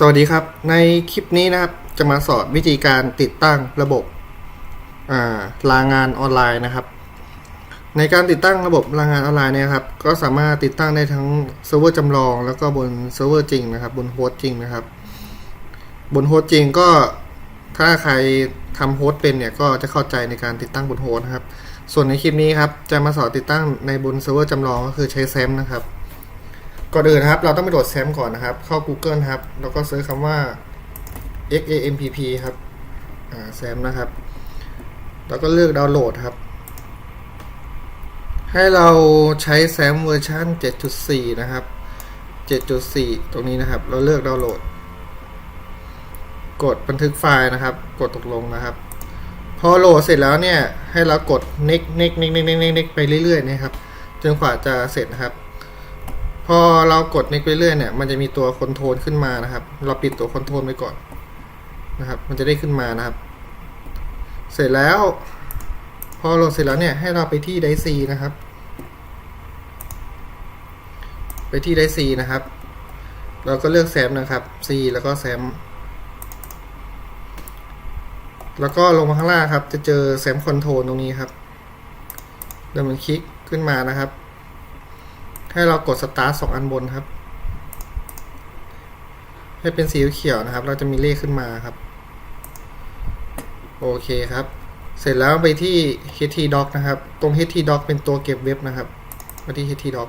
สวัสดีครับ ในคลิปนี้นะครับจะมาสอนวิธีการติดตั้งระบบาลางานออนไลน์นะครับ ในการติดตั้งระบบรางงานออนไลน์เนี่ยครับ ก็สามารถติดตั้งได้ทั้งเซิร์ฟเวอร์จำลอง แล้วก็บนเซิร์ฟเวอร์จริงนะครับ บนโฮสต์จริงนะครับ บนโฮสต์จริงก็ถ้าใครทำโฮสต์เป็นเนี่ยก็จะเข้าใจในการติดตั้งบนโฮสต์นะครับ ส่วนในคลิปนี้ครับจะมาสอนติดตั้งในบนเซิร์ฟเวอร์จำลองก็คือใช้แซมนะครับ ก่อนอื่นนะครับ เราต้องไปโหลดแซมก่อนนะครับ เข้า Google ครับ แล้วก็เซิร์ชคำว่า XAMPP ครับแซมนะครับ แล้วก็เลือกดาวน์โหลดครับ ให้เราใช้แซมเวอร์ชัน7.4 นะครับ 7.4 ตรงนี้นะครับ เราเลือกดาวน์โหลด กดบันทึกไฟล์นะครับ กดตกลงนะครับ พอโหลดเสร็จแล้วเนี่ย ให้เรากด next next next next next next ไปเรื่อยๆนะครับ จนกว่าจะเสร็จนะครับ พอเรากด next ไปเรื่อยเนี่ย มันจะมีตัวคอนโทรลขึ้นมานะครับ เราปิดตัวคอนโทรลไปก่อนนะครับ มันจะได้ขึ้นมานะครับ เสร็จแล้ว พอโหลดเสร็จแล้วเนี่ย ให้เราไปที่ไดซีนะครับ ไปที่ไดซีนะครับ เราก็เลือกแซมนะครับ C แล้วก็แซม แล้วก็ลงมาข้างล่างครับ จะเจอแซมคอนโทรลตรงนี้ครับเรามันคลิกขึ้นมานะครับ ให้เรากดสตาร์ทสองอันบนครับ ให้เป็นสีเขียวนะครับ เราจะมีเลขขึ้นมาครับ โอเคครับ เสร็จแล้วไปที่ htdoc นะครับ ตรง htdoc เป็นตัวเก็บเว็บนะครับ มาที่ htdoc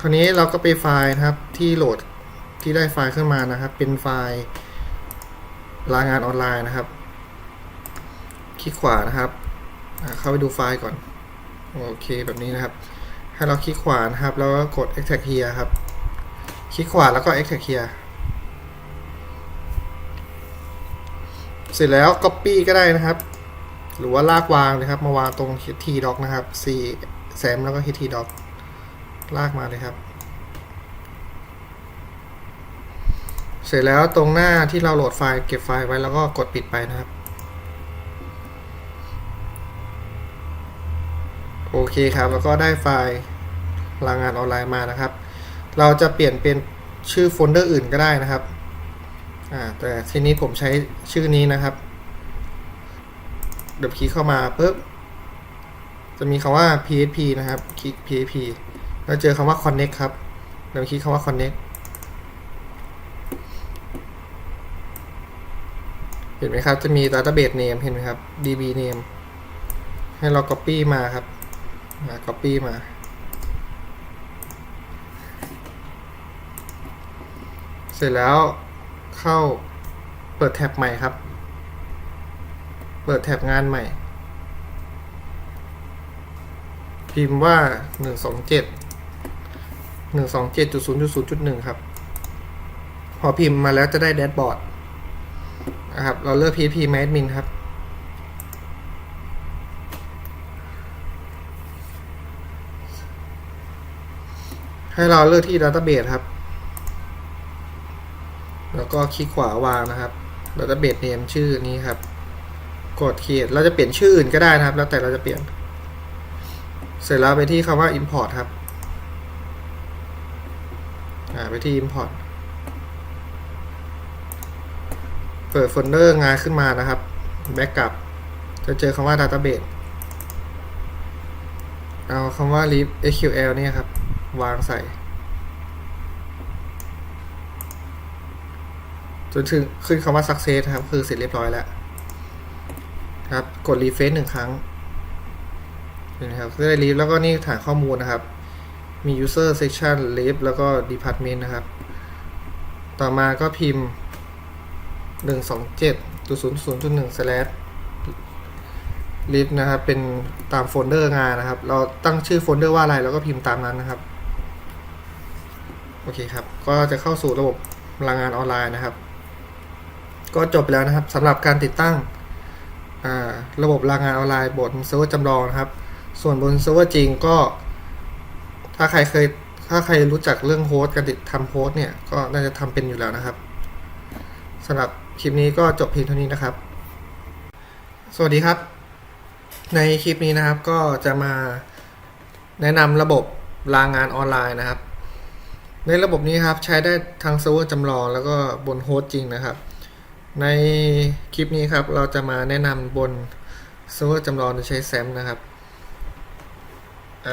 คราวนี้เราก็ไปไฟล์นะครับที่โหลดที่ได้ไฟล์ขึ้นมานะครับ เป็นไฟล์รายงานออนไลน์นะครับ คลิกขวานะครับเข้าไปดูไฟล์ก่อน โอเคแบบนี้นะครับ ให้เราคลิกขวานะครับ แล้วก็กด extract here ครับ คลิกขวาแล้วก็ extract here เสร็จแล้ว copy ก็ได้นะครับ หรือว่าลากวางนะครับ มาวางตรง t doc นะครับ c แซมแล้วก็ t doc ลากมาเลยครับ เสร็จแล้วตรงหน้าที่เราโหลดไฟล์เก็บไฟล์ไว้แล้วก็กดปิดไปนะครับ โอเคครับแล้วก็ได้ไฟล์รายงานออนไลน์มานะครับ เราจะเปลี่ยนเป็นชื่อโฟลเดอร์อื่นก็ได้นะครับอ่าแต่ทีนี้ผมใช้ชื่อนี้นะครับเดี๋ยวคลิกเข้ามาปุ๊บจะมีคำว่า php นะครับคลิก php แล้วเจอคำว่า connect ครับเดี๋ยวคลิกคำว่า connect เห็นไหมครับ จะมี database name เห็นไหมครับ db name ให้เรา copy มาครับ มา copy มา เสร็จแล้วเข้าเปิดแท็บใหม่ครับ เปิดแท็บงานใหม่ พิมพ์ว่า 127 127.0.0.1 ครับ พอพิมพ์มาแล้วจะได้แดชบอร์ดนะครับ เราเลือก PHP Admin ครับ ให้เราเลือกที่ Database ครับ แล้วก็คลิกขวาวางนะครับ Database name ชื่อนี้ครับ กด create เราจะเปลี่ยนชื่ออื่นก็ได้นะครับ แล้วแต่เราจะเปลี่ยน เสร็จแล้วไปที่คำว่า import ครับอ่าไปที่ import เปิดโฟลเดอร์งานขึ้นมานะครับ backup จะเจอคำว่า database เอาคำว่า lib sql เนี่ยครับ วางใส่ จนถึงขึ้นคำว่า success ครับ คือเสร็จเรียบร้อยแล้วครับ กด refresh หนึ่งครั้งเห็นไหมครับได้ lib แล้วก็นี่ฐานข้อมูลนะครับ มี user section lib แล้วก็ department นะครับ ต่อมาก็พิมพ์หนึ่งสองเจ็ดจุดศูนย์ศูนย์จุดหนึ่ง slash lib นะครับ เป็นตามโฟลเดอร์งานนะครับ เราตั้งชื่อโฟลเดอร์ว่าอะไรเราก็พิมพ์ตามนั้นนะครับ อเคครับ ก็จะเข้าสู่ระบบรายงานออนไลน์นะครับ ก็จบไปแล้วนะครับสำหรับการติดตั้งระบบรายงานออนไลน์บนเซิร์ฟเวอร์จำลองนะครับ ส่วนบนเซิร์ฟเวอร์จริงก็ ถ้าใครเคยถ้าใครรู้จักเรื่องโฮสต์การติดทำโฮสต์เนี่ยก็น่าจะทำเป็นอยู่แล้วนะครับสำหรับคลิปนี้ก็จบเพียงเท่านี้นะครับ สวัสดีครับ ในคลิปนี้นะครับก็จะมาแนะนำระบบรางงานออนไลน์นะครับ ในระบบนี้ครับใช้ได้ทั้งเซิร์ฟเวอร์จำลองแล้วก็บนโฮสต์จริงนะครับ ในคลิปนี้ครับเราจะมาแนะนำบนเซิร์ฟเวอร์จำลองโดยใช้แซมนะครับ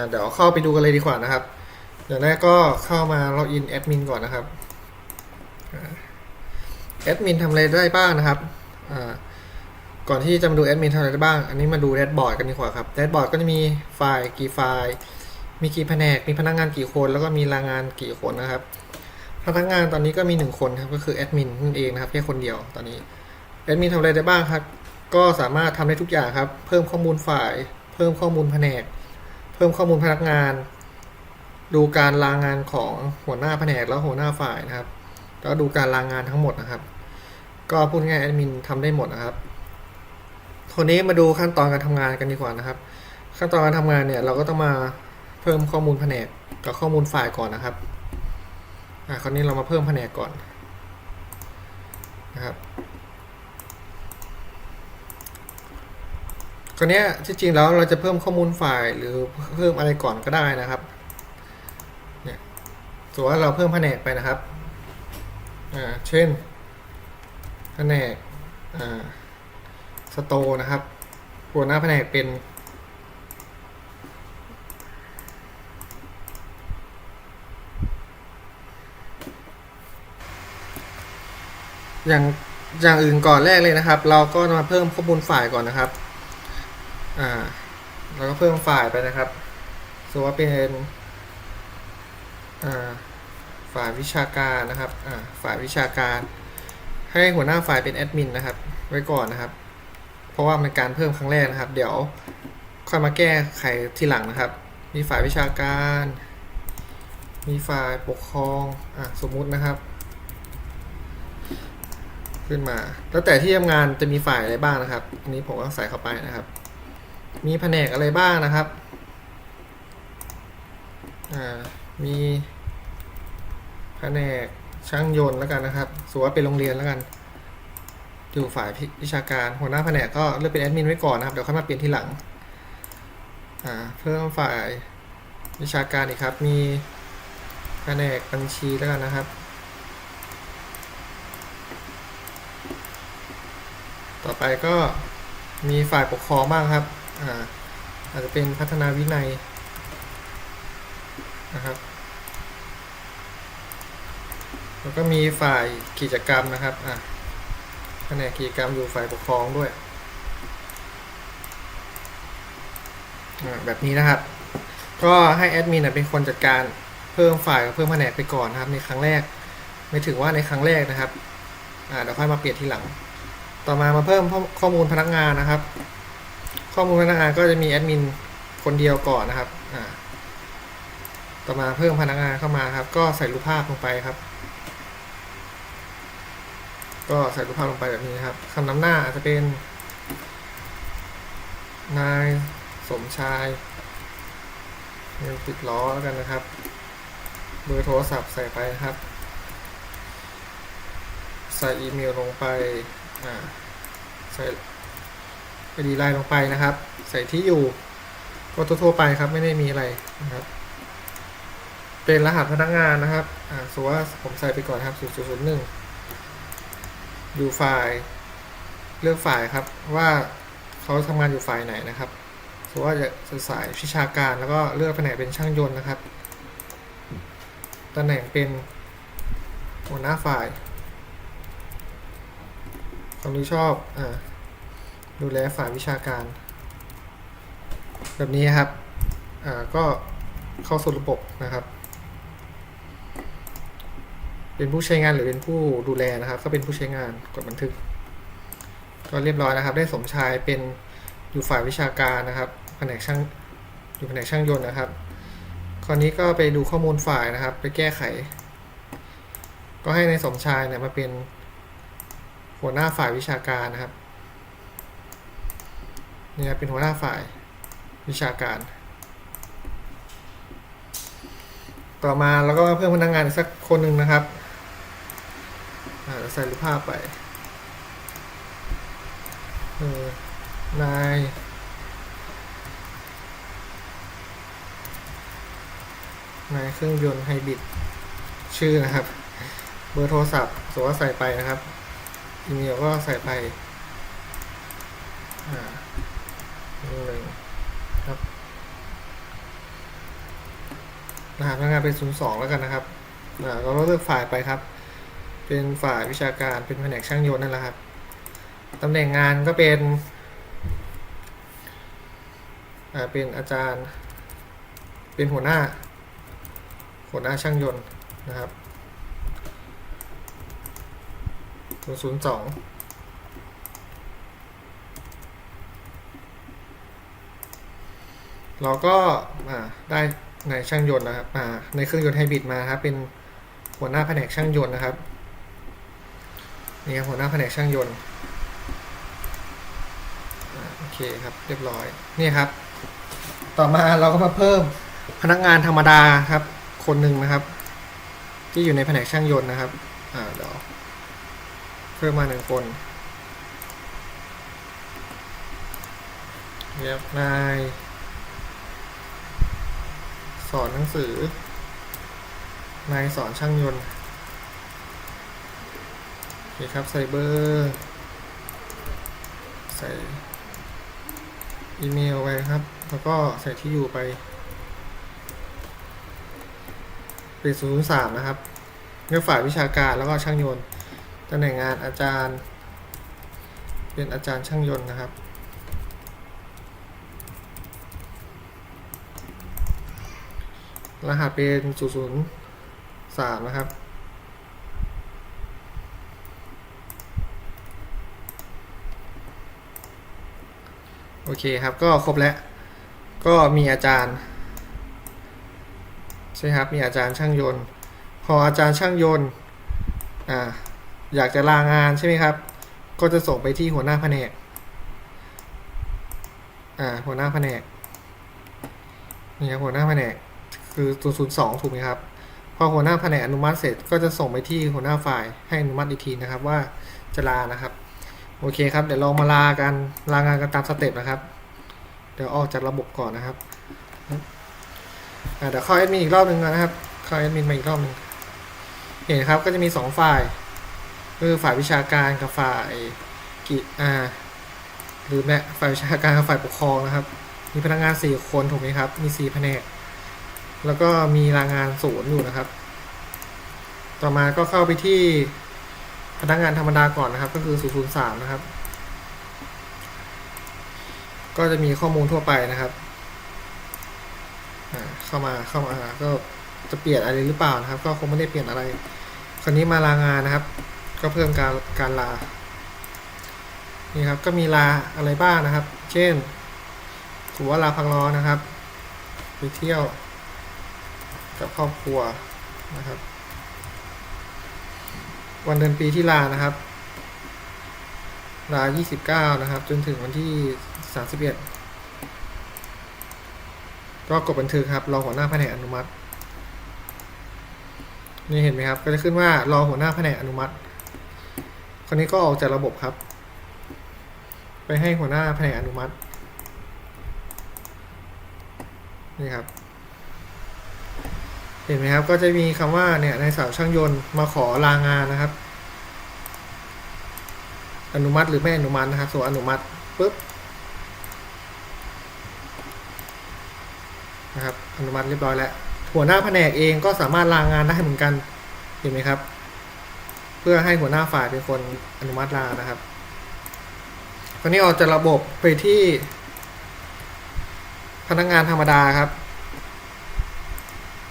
เดี๋ยวเข้าไปดูกันเลยดีกว่านะครับอย่างแรกก็เข้ามาล็อกอินแอดมินก่อนนะครับแอดมินทำอะไรได้บ้างนะครับ ก่อนที่จะมาดูแอดมินทำอะไรได้บ้าง อันนี้มาดูแดชบอร์ดกันดีกว่าครับ แดชบอร์ดก็จะมีไฟล์กี่ไฟล์ มีกี่แผนก มีพนักงานกี่คน แล้วก็มีรายงานกี่คนนะครับ พนักงานตอนนี้ก็มีหนึ่งคนครับ ก็คือแอดมินนั่นเองนะครับแค่คนเดียวตอนนี้ แอดมินทำอะไรได้บ้างครับ ก็สามารถทำได้ทุกอย่างครับ เพิ่มข้อมูลฝ่าย เพิ่มข้อมูลแผนก เพิ่มข้อมูลพนักงาน ดูการลางงานของหัวหน้าแผนกแล้วหัวหน้าฝ่ายนะครับ แล้วดูการลางงานทั้งหมดนะครับ ก็พูดง่ายแอดมินทำได้หมดนะครับคนนี้มาดูขั้นตอนการทำงานกันดีกว่านะครับ ขั้นตอนการทำงานเนี่ยเราก็ต้องมา พิ่มข้อมูลแผนกกับข้อมูลฝ่ายก่อนนะครับ อ่าคราวนี้เรามาเพิ่มแผนกก่อนนะครับคราวนี้ที่จริงแล้วเราจะเพิ่มข้อมูลฝ่ายหรือเพิ่มอะไรก่อนก็ได้นะครับ เนี่ยสมมติว่าเราเพิ่มแผนกไปนะครับ อ่า เช่นแผนก อ่า สโตนะครับ หัวหน้าแผนกเป็น อย่างอย่างอื่นก่อนแรกเลยนะครับ เราก็มาเพิ่มข้อมูลฝ่ายก่อนนะครับ อ่าเราก็เพิ่มฝ่ายไปนะครับสมมติว่าเป็นอ่าฝ่ายวิชาการนะครับอ่าฝ่ายวิชาการ ให้หัวหน้าฝ่ายเป็นแอดมินนะครับ ไว้ก่อนนะครับ เพราะว่าเป็นการเพิ่มครั้งแรกนะครับ เดี๋ยวค่อยมาแก้ไขทีหลังนะครับ มีฝ่ายวิชาการ มีฝ่ายปกครองอะสมมุตินะครับ ขึ้นมา แล้วแต่ที่ทำงานจะมีฝ่ายอะไรบ้างนะครับ อันนี้ผมก็ใส่เข้าไปนะครับ มีแผนกอะไรบ้างนะครับอ่ามีแผนกช่างยนต์แล้วกันนะครับสมมติว่าเป็นโรงเรียนแล้วกัน อยู่ฝ่ายวิชาการ หัวหน้าแผนกก็เลือกเป็นแอดมินไว้ก่อนนะครับ เดี๋ยวค่อยมาเปลี่ยนทีหลัง อ่า เพิ่มฝ่ายวิชาการอีกครับ มีแผนกบัญชีแล้วกันนะครับ ต่อไปก็มีฝ่ายปกครองบ้างครับอ่าอาจจะเป็นพัฒนาวินัยนะครับแล้วก็มีฝ่ายกิจกรรมนะครับอ่าแผนกกิจกรรมอยู่ฝ่ายปกครองด้วยแบบนี้นะครับ ก็ให้แอดมินเป็นคนจัดการเพิ่มฝ่ายกับเพิ่มแผนกไปก่อนนะครับ ในครั้งแรก ไม่ถึงว่าในครั้งแรกนะครับเดี๋ยวค่อยมาเปลี่ยนทีหลัง ต่อมามาเพิ่มข้อมูลพนักงานนะครับ ข้อมูลพนักงานก็จะมีแอดมินคนเดียวก่อนนะครับต่อมาเพิ่มพนักงานเข้ามาครับ ก็ใส่รูปภาพลงไปครับ ก็ใส่รูปภาพลงไปแบบนี้ครับคำนำหน้าอาจจะเป็น นายสมชายเงินติดล้อแล้วกันนะครับ เบอร์โทรศัพท์ใส่ไปครับ ใส่อีเมลลงไป ใส่ไอดีไลน์ลงไปนะครับ ใส่ที่อยู่ก็ทั่วไปครับไม่ได้มีอะไรนะครับ เป็นรหัสพนักงานนะครับอ่าสมมติว่าผมใส่ไปก่อนครับ0001อยู่ฝ่ายเลือกฝ่ายครับว่าเขาทำงานอยู่ฝ่ายไหนนะครับสมมติว่าจะสายวิชาการแล้วก็เลือกแผนกเป็นช่างยนต์นะครับตำแหน่งเป็นหัวหน้าฝ่าย ความรู้ชอบอ่าดูแลฝ่ายวิชาการ แบบนี้ครับอ่าก็เข้าสู่ระบบนะครับ เป็นผู้ใช้งานหรือเป็นผู้ดูแลนะครับ ก็เป็นผู้ใช้งานกดบันทึก ก็เรียบร้อยนะครับ ได้สมชายเป็นอยู่ฝ่ายวิชาการนะครับแผนกช่างอยู่แผนกช่างยนต์นะครับคราวนี้ก็ไปดูข้อมูลฝ่ายนะครับ ไปแก้ไข ก็ให้ในสมชายเนี่ยมาเป็น หัวหน้าฝ่ายวิชาการนะครับนี่ครับเป็นหัวหน้าฝ่ายวิชาการ ต่อมาเราก็เพิ่มพนักงานสักคนหนึ่งนะครับอ่าใส่รูปภาพไปเออนายนายเครื่องยนต์ไฮบริดชื่อนะครับ เบอร์โทรศัพท์สมมติว่าใส่ไปนะครับ อีเมลก็ใส่ไปอ่าหนึ่งครับรหัสพนักงานเป็น 02 แล้วกันนะครับอ่าเราก็เลือกฝ่ายไปครับ เป็นฝ่ายวิชาการเป็นแผนกช่างยนต์นั่นแหละครับตำแหน่งงานก็เป็นอ่าเป็นอาจารย์ เป็นหัวหน้า หัวหน้าช่างยนต์นะครับ 002เราก็ได้ในช่างยนต์นะครับในเครื่องยนต์ไฮบริดมาครับเป็นหัวหน้าแผนกช่างยนต์นะครับนี่ครับหัวหน้าแผนกช่างยนต์โอเคครับเรียบร้อยนี่ครับ ต่อมาเราก็มาเพิ่มพนักงานธรรมดาครับ คนหนึ่งนะครับ ที่อยู่ในแผนกช่างยนต์นะครับอ่าเดี๋ยว เพิ่มมาหนึ่งคนเรียบนาย สอนหนังสือ นายสอนช่างยนต์โอเคครับ ใส่เบอร์ ใส่อีเมลไปครับ แล้วก็ใส่ที่อยู่ไป เป็นศูนย์สามนะครับเรื่องฝ่ายวิชาการแล้วก็ช่างยนต์ ตำแหน่งงานอาจารย์ เป็นอาจารย์ช่างยนต์นะครับ รหัสเป็นศูนย์สามนะครับโอเคครับ ก็ครบแล้ว ก็มีอาจารย์ ใช่ครับ มีอาจารย์ช่างยนต์ พออาจารย์ช่างยนต์ อ่า อยากจะลางานใช่ไหมครับ ก็จะส่งไปที่หัวหน้าแผนก อ่า หัวหน้าแผนก นี่ครับหัวหน้าแผนก คือ002ถูกไหมครับ พอหัวหน้าแผนกอนุมัติเสร็จ ก็จะส่งไปที่หัวหน้าฝ่ายให้อนุมัติอีกทีนะครับ ว่าจะลานะครับ โอเคครับ เดี๋ยวเรามาลากัน ลางานกันตามสเต็ปนะครับ เดี๋ยวออกจากระบบก่อนนะครับ อ่า เดี๋ยวเข้าแอดมินอีกรอบหนึ่งนะครับ เข้าแอดมินมาอีกรอบหนึ่งเห็นครับ ก็จะมีสองฝ่าย คือฝ่ายวิชาการกับฝ่ายกิอ่าหรือแม่ฝ่ายวิชาการกับฝ่ายปกครองนะครับ มีพนักงานสี่คนถูกไหมครับ มีสี่แผนก แล้วก็มีรายงานศูนย์อยู่นะครับ ต่อมาก็เข้าไปที่พนักงานธรรมดาก่อนนะครับ ก็คือ 003 นะครับ ก็จะมีข้อมูลทั่วไปนะครับเข้ามาเข้ามาก็จะเปลี่ยนอะไรหรือเปล่านะครับ ก็คงไม่ได้เปลี่ยนอะไร คราวนี้มาลางานนะครับ ก็เพิ่มการการลา นี่ครับก็มีลาอะไรบ้างนะครับ เช่นถือว่าลาพักร้อนนะครับ ไปเที่ยว กับครอบครัวนะครับ วันเดือนปีที่ลานะครับ ลา 29 นะครับ จนถึงวันที่ 31 ก็กดบันทึกครับ รอหัวหน้าแผนกอนุมัตินี่เห็นไหมครับ ก็จะขึ้นว่ารอหัวหน้าแผนกอนุมัติ คนนี้ก็ออกจากระบบครับ ไปให้หัวหน้าแผนกอนุมัติ นี่ครับ เห็นไหมครับ ก็จะมีคำว่าเนี่ยในสาวช่างยนต์มาขอลางานนะครับ อนุมัติหรือไม่อนุมัตินะครับส่วนอนุมัติปุ๊บนะครับอนุมัติเรียบร้อยแล้วหัวหน้าแผนกเองก็สามารถลางานได้เหมือนกัน เห็นไหมครับ พื่อให้หัวหน้าฝ่ายเป็นคนอนุมัติลานะครับ คราวนี้ออกจากระบบไปที่ พนักงานธรรมดาครับ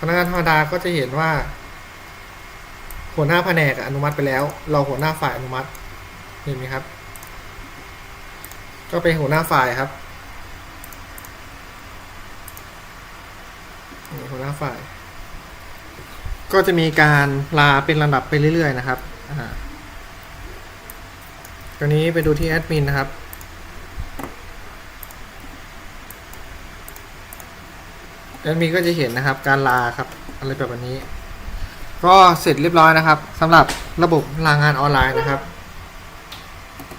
พนักงานธรรมดาก็จะเห็นว่า หัวหน้าแผนกอนุมัติไปแล้ว เราหัวหน้าฝ่ายอนุมัติเห็นไหมครับ ก็เป็นหัวหน้าฝ่ายครับหัวหน้าฝ่าย ก็จะมีการลาเป็นลำดับไปเรื่อยๆนะครับ ตอนนี้ไปดูที่แอดมินนะครับ แอดมินก็จะเห็นนะครับ การลาครับ อะไรแบบนี้ ก็เสร็จเรียบร้อยนะครับสำหรับระบบลางานออนไลน์นะครับ